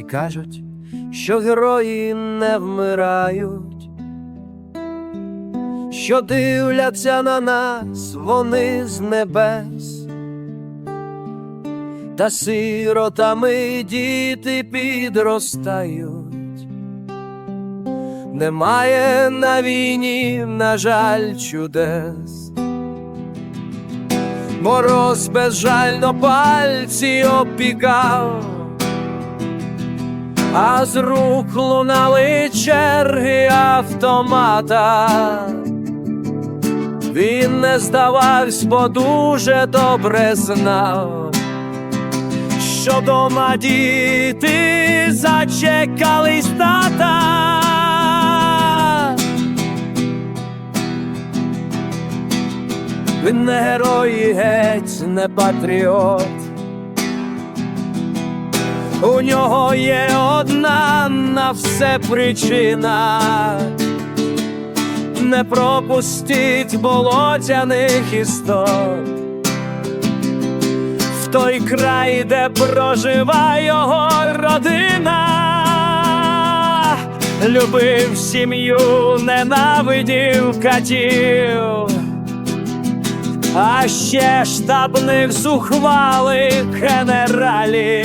Всі кажуть, що герої не вмирають, що дивляться на нас вони з небес, та сиротами діти підростають. Немає на війні, на жаль, чудес. Мороз безжально пальці опікав, а з рук лунали черги автомата. Він не здавався, бо дуже добре знав, що дома діти зачекались тата. Він не герой, і геть не патріот. У нього є одна на все причина. Не пропустіть болотяних істот. В той край, де проживає його родина, любив сім'ю, ненавидів катів, а ще штабних зухвалих генералів,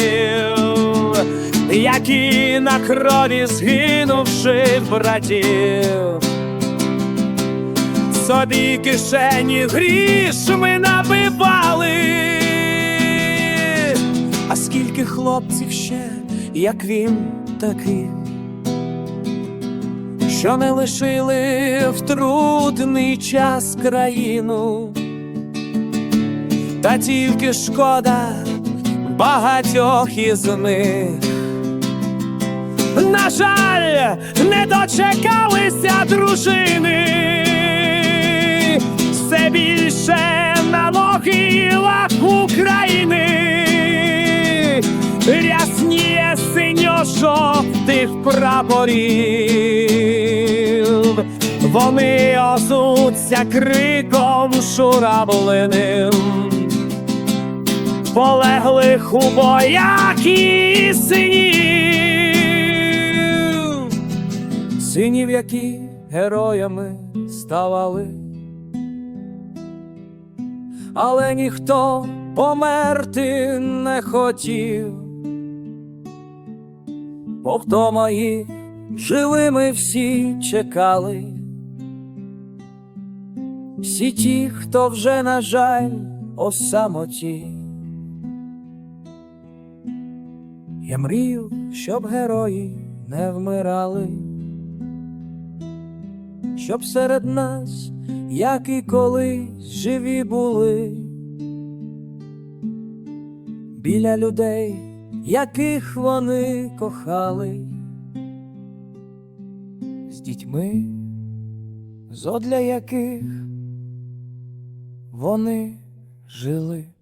які на крові згинувши братів собі кишені грішми набивали. А скільки хлопців ще, як він такий, що не лишили в трудний час країну, та тільки шкода багатьох із них. На жаль, не дочекалися дружини, все більше на могилах України, рясніє синьо-жовтих прапорів, вони озуться криком шуравленим полеглих у боях і синів, синів, які героями ставали, але ніхто померти не хотів, бо вдома їх живими всі чекали. Всі ті, хто вже, на жаль, о самоті. Я мрію, щоб герої не вмирали, щоб серед нас, як і колись, живі були, біля людей, яких вони кохали, з дітьми, зодля яких вони жили.